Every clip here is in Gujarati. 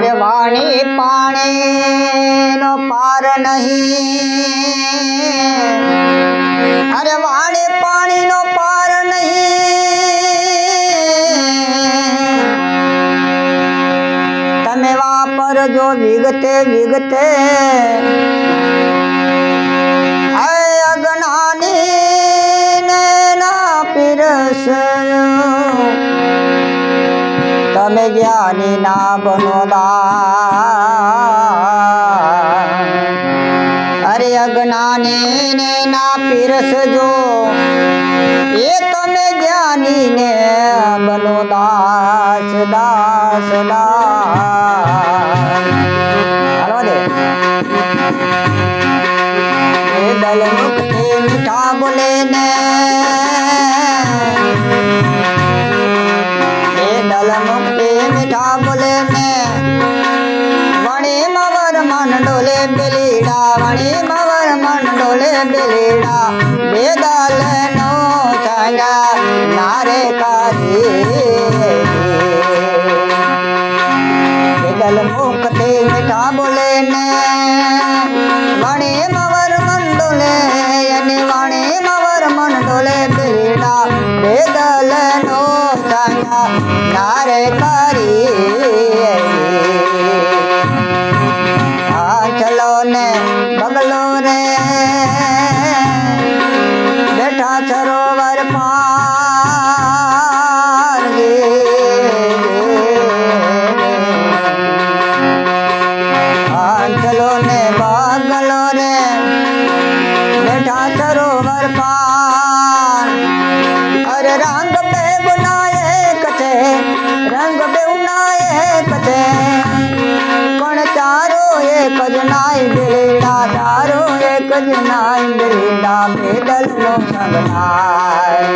અરે વાણી પાણી નો પાર નહીં. અરે વાણી પાણી નો પાર નહીં. તમે વાપરજો વિગતે વિગતે. અજ્ઞાની ને ના પીરસજો તમે જ્ઞાની ના બનો. અરે અજ્ઞાની ને ના પીરસજો, એ તમે જ્ઞાની ને બનો દાસ દાસ દાસ હાલો ડોલે બેદલ નો સંગા નારે કારી દલ મુક્તિ મીઠા બોલે ને વણી મવર મન ડોલે, અને વણી મવર મન ડોલે બેલીડા બે દલ નો સંગા નારે કરી ને બગલો રે એક જ નાય બેડા બેદલ નો સંગ નાય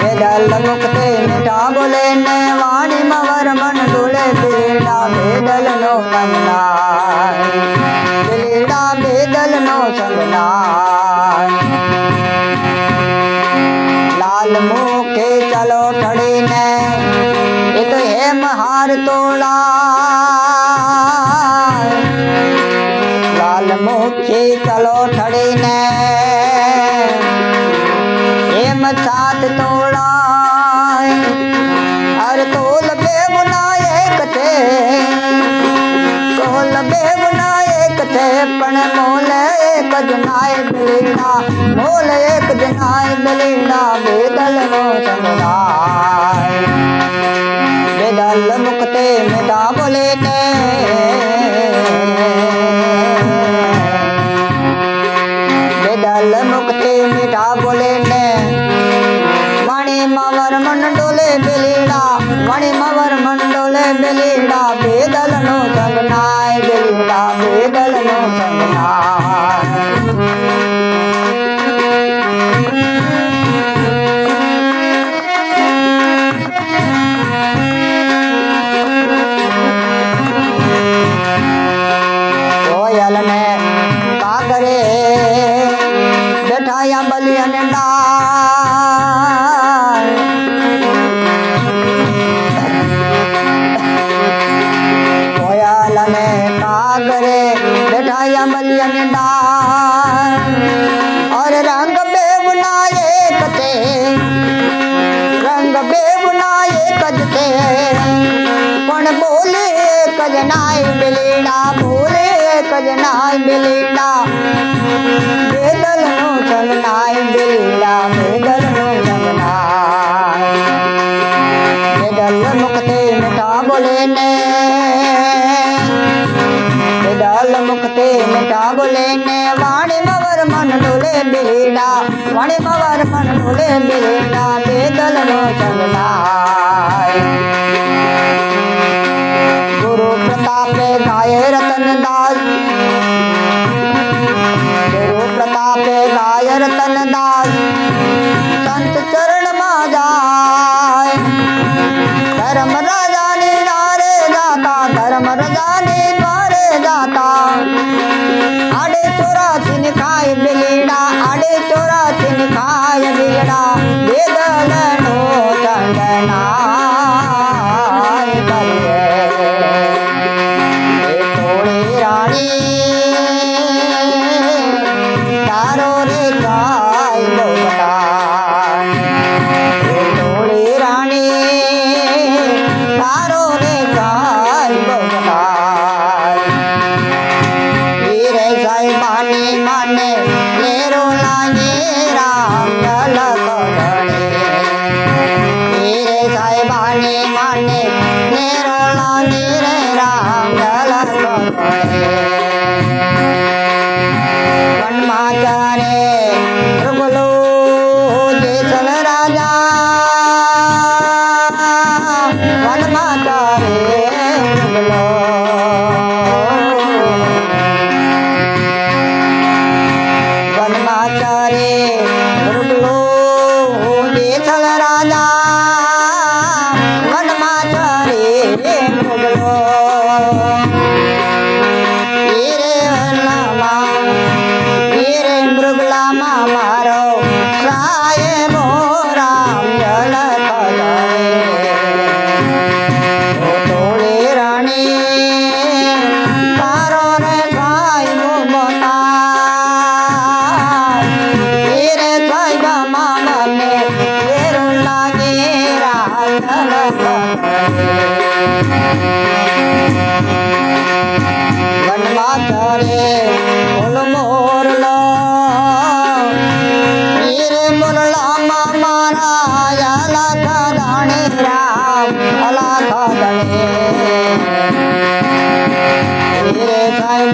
બેદલ મુક્તે મીઠા બોલે ને વાણી મવર મન ડોલે બેડા બેદલ નો સંગ પણ મોલ એક જનાય નાય બલીડા મોલ એક જનાય નાય બલીડા બેદલ નો સમદાય માયા બલી અને ડાળ. કોયાલ અને કાગરે બેઠાયા બલી અને ડાળ. અરે રંગ બે બનાય કતે રંગ બે બનાય કજતે પણ બોલે કજનાય બલીડા, બોલે કજનાય બલીડા. ગણનાય બિલ્લા મેડલ નો ગણનાય મેડલ મુકતે મિટા બોલે ને મેડલ મુકતે મિટા બોલે ને વાણી મવર મન ડોલે બિલ્લા વાણી મવર મન ડોલે બિલ્લા મેડલ નો Rama Rama গারে વનમાં ધરે ફૂલ મોરલો. હીરે મોરલામાં મારા આલા ખદાણે રામ અલા ખદણે હીરે થાય